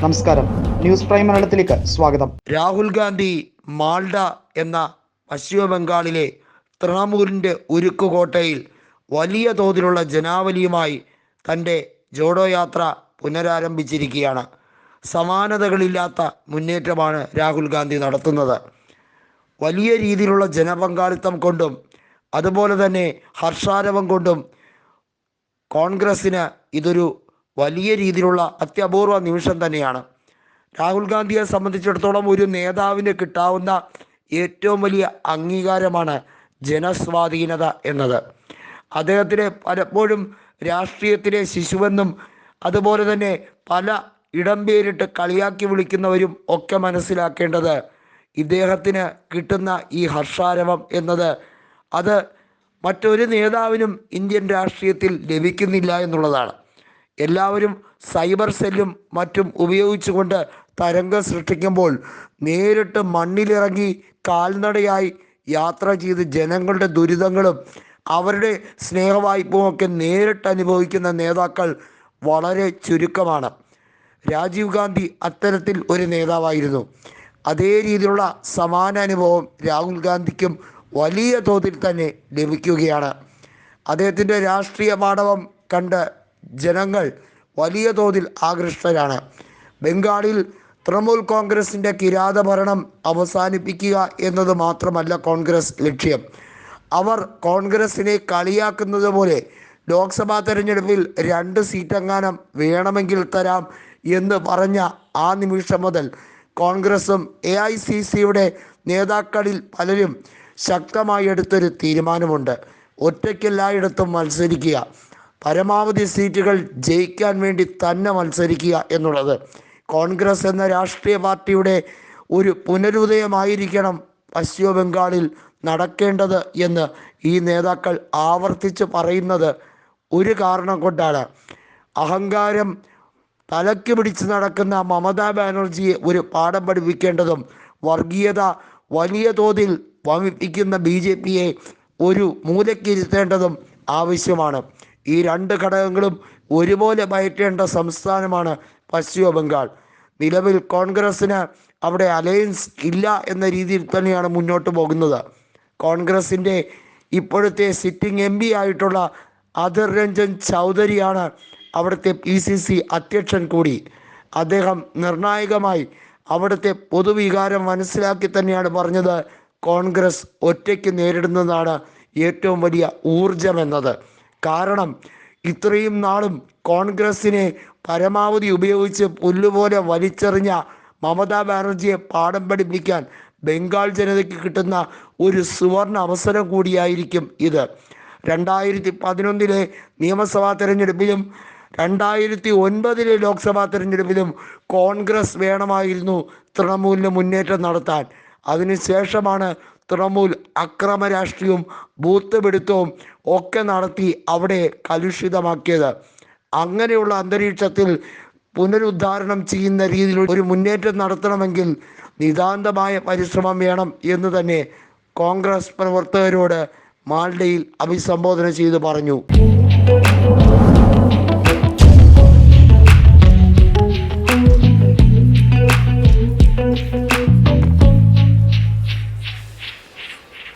നമസ്കാരം. News prime മലയാളത്തിലേക്ക് സ്വാഗതം. രാഹുൽ ഗാന്ധി മാൾഡ എന്ന പശ്ചിമ ബംഗാളിലെ തൃണമൂലിന്റെ ഉരുക്കുകോട്ടയിൽ വലിയ തോതിലുള്ള ജനാവലിയുമായി തന്റെ ജോഡോ യാത്ര പുനരാരംഭിച്ചിരിക്കുകയാണ്. സമാനതകളില്ലാത്ത മുന്നേറ്റമാണ് രാഹുൽ ഗാന്ധി നടത്തുന്നത്. വലിയ രീതിയിലുള്ള ജനപങ്കാളിത്തം കൊണ്ടും അതുപോലെ തന്നെ ഹർഷാരവം കൊണ്ടും കോൺഗ്രസ്സിന് ഇതൊരു വലിയ രീതിയിലുള്ള അത്യപൂർവ നിമിഷം തന്നെയാണ്. രാഹുൽ ഗാന്ധിയെ സംബന്ധിച്ചിടത്തോളം ഒരു നേതാവിന് കിട്ടാവുന്ന ഏറ്റവും വലിയ അംഗീകാരമാണ് ജനസ്വാധീനത എന്നത്. അദ്ദേഹത്തിന് പലപ്പോഴും രാഷ്ട്രീയത്തിലെ ശിശുവെന്നും അതുപോലെ തന്നെ പല ഇടം പേരിട്ട് കളിയാക്കി വിളിക്കുന്നവരും ഒക്കെ മനസ്സിലാക്കേണ്ടത് ഇദ്ദേഹത്തിന് കിട്ടുന്ന ഈ ഹർഷാരവം എന്നത്. അത് മറ്റൊരു നേതാവിനും ഇന്ത്യൻ രാഷ്ട്രീയത്തിൽ ലഭിക്കുന്നില്ല എന്നുള്ളതാണ്. എല്ലാവരും സൈബർ സെല്ലും മറ്റും ഉപയോഗിച്ചുകൊണ്ട് തരംഗം സൃഷ്ടിക്കുമ്പോൾ നേരിട്ട് മണ്ണിലിറങ്ങി കാൽനടയായി യാത്ര ചെയ്ത് ജനങ്ങളുടെ ദുരിതങ്ങളും അവരുടെ സ്നേഹവായ്പവും ഒക്കെ നേരിട്ട് അനുഭവിക്കുന്ന നേതാക്കൾ വളരെ ചുരുക്കമാണ്. രാജീവ് ഗാന്ധി അത്തരത്തിൽ ഒരു നേതാവായിരുന്നു. അതേ രീതിയിലുള്ള സമാന അനുഭവം രാഹുൽ ഗാന്ധിക്കും വലിയ തോതിൽ തന്നെ ലഭിക്കുകയാണ്. അദ്ദേഹത്തിന്റെ രാഷ്ട്രീയ പാടവം കണ്ട് ജനങ്ങൾ വലിയ തോതിൽ ആകൃഷ്ടരാണ്. ബംഗാളിൽ തൃണമൂൽ കോൺഗ്രസിന്റെ കിരാതഭരണം അവസാനിപ്പിക്കുക എന്നത് മാത്രമല്ല കോൺഗ്രസ് ലക്ഷ്യം. അവർ കോൺഗ്രസിനെ കളിയാക്കുന്നത് പോലെ ലോക്സഭാ തെരഞ്ഞെടുപ്പിൽ രണ്ട് സീറ്റെങ്ങാനും വേണമെങ്കിൽ തരാം എന്ന് പറഞ്ഞ ആ നിമിഷം മുതൽ കോൺഗ്രസും എ ഐ സി സിയുടെ നേതാക്കളിൽ പലരും ശക്തമായി എടുത്തൊരു തീരുമാനമുണ്ട്. ഒറ്റയ്ക്കെല്ലായിടത്തും മത്സരിക്കുക. പരമാവധി സീറ്റുകൾ ജയിക്കാൻ വേണ്ടി തന്നെ മത്സരിക്കുക എന്നുള്ളത്. കോൺഗ്രസ് എന്ന രാഷ്ട്രീയ പാർട്ടിയുടെ ഒരു പുനരുദയമായിരിക്കണം പശ്ചിമ ബംഗാളിൽ നടക്കേണ്ടത് എന്ന് ഈ നേതാക്കൾ ആവർത്തിച്ച് പറയുന്നത് ഒരു കാരണം കൊണ്ടാണ്. അഹങ്കാരം തലയ്ക്ക് പിടിച്ച് നടക്കുന്ന മമതാ ബാനർജിയെ ഒരു പാഠം പഠിപ്പിക്കേണ്ടതും വർഗീയത വലിയ തോതിൽ വമിപ്പിക്കുന്ന ബി ജെ പിയെ ഒരു മൂലക്കിരുത്തേണ്ടതും ആവശ്യമാണ്. ഈ രണ്ട് ഘടകങ്ങളും ഒരുപോലെ മയറ്റേണ്ട സംസ്ഥാനമാണ് പശ്ചിമ ബംഗാൾ. നിലവിൽ കോൺഗ്രസ്സിന് അവിടെ അലയൻസ് ഇല്ല എന്ന രീതിയിൽ തന്നെയാണ് മുന്നോട്ട് പോകുന്നത്. കോൺഗ്രസിന്റെ ഇപ്പോഴത്തെ സിറ്റിംഗ് എം പി ആയിട്ടുള്ള അധിർ രഞ്ജൻ ചൗധരിയാണ് അവിടുത്തെ പി സി സി അധ്യക്ഷൻ കൂടി. അദ്ദേഹം നിർണായകമായി അവിടുത്തെ പൊതുവികാരം മനസ്സിലാക്കി തന്നെയാണ് പറഞ്ഞത്. കോൺഗ്രസ് ഒറ്റയ്ക്ക് നേരിടുന്നതാണ് ഏറ്റവും വലിയ ഊർജമെന്നത് കാരണം ഇത്രയും നാളും കോൺഗ്രസിനെ പരമാവധി ഉപയോഗിച്ച് പുല്ലുപോലെ വലിച്ചെറിഞ്ഞ മമതാ ബാനർജിയെ പാഠം പഠിപ്പിക്കാൻ ബംഗാൾ ജനതയ്ക്ക് കിട്ടുന്ന ഒരു സുവർണ അവസരം കൂടിയായിരിക്കും ഇത്. രണ്ടായിരത്തി പതിനൊന്നിലെ നിയമസഭാ തെരഞ്ഞെടുപ്പിലും രണ്ടായിരത്തി ഒൻപതിലെ ലോക്സഭാ തെരഞ്ഞെടുപ്പിലും കോൺഗ്രസ് വേണമായിരുന്നു തൃണമൂലിന് മുന്നേറ്റം നടത്താൻ. അതിനുശേഷമാണ് തൃണമൂൽ അക്രമ രാഷ്ട്രീയവും ബൂത്ത് പിടുത്തവും ഒക്കെ നടത്തി അവിടെ കലുഷിതമാക്കിയത്. അങ്ങനെയുള്ള അന്തരീക്ഷത്തിൽ പുനരുദ്ധാരണം ചെയ്യുന്ന രീതിയിൽ ഒരു മുന്നേറ്റം നടത്തണമെങ്കിൽ നിതാന്തമായ പരിശ്രമം വേണം എന്ന് തന്നെ കോൺഗ്രസ് പ്രവർത്തകരോട് മാൾഡയിൽ അഭിസംബോധന ചെയ്ത് പറഞ്ഞു.